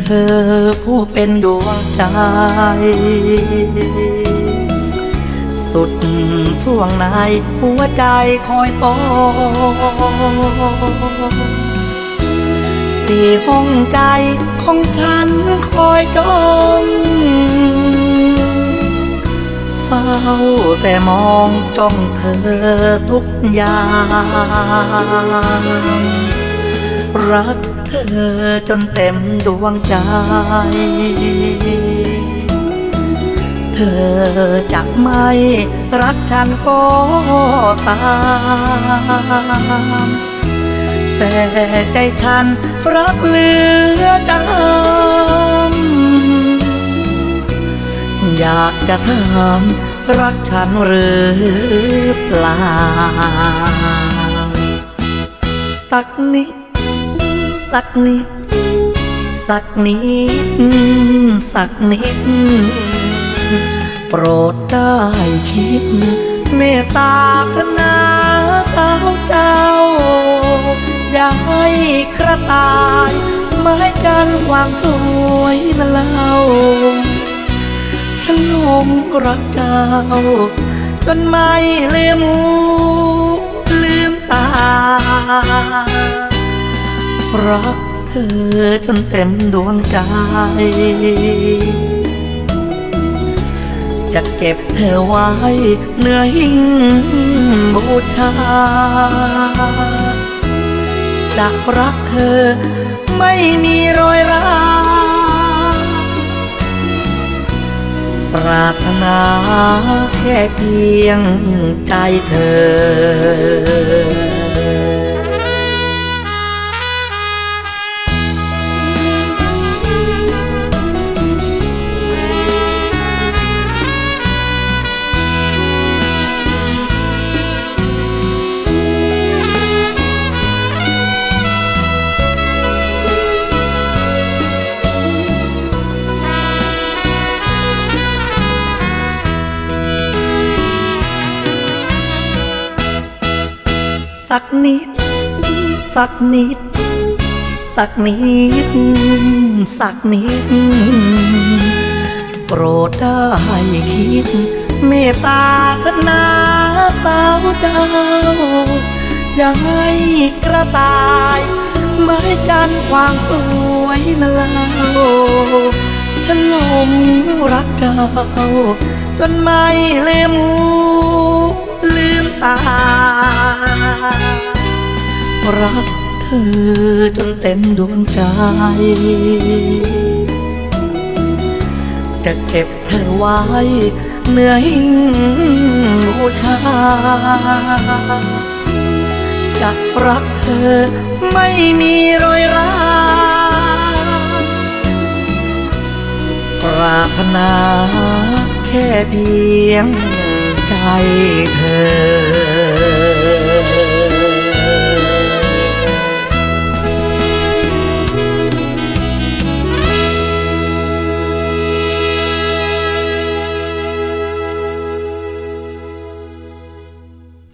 เธอผู้เป็นดวงใจ สุดส่วงในหัวใจคอยปองสี่ห้องใจของฉันคอยจ้องเฝ้าแต่มองจ้องเธอทุกอย่าง รักเธอจนเต็มดวงใจ เธอจะไม่รักฉันก็ตามแต่ใจฉันรักเหลือดำอยากจะถามรักฉันหรือเปล่า สักนิด สักนิด สักนิด สักนิด โปรดได้คิด เมตตากนาสาวเจ้า อย่าให้กระต่ายไม้จันความสวยนั่นเล่าฉันลงรักเจ้า จนไม่ลืมหูลืมตา รักเธอจนเต็มดวงใจ จะเก็บเธอไว้เหนื้อหิ้งบูชา จะรักเธอไม่มีรอยร้าวปรารถนาแค่เพียงใจเธอ สักนิด สักนิด สักนิด สักนิด โปรดได้คิด เมตตาธนาสาวเจ้า อย่าให้กระต่ายไม้จันความสวยนั่นเล่าฉันหลงรักเจ้า จนไม่ลืมหูลืมตา รักเธอจนเต็มดวงใจ จะเก็บเธอไว้เหนื้อหิ้งบูชาจะรักเธอไม่มีรอยร้าวปรารถนาแค่เพียงใจเธอ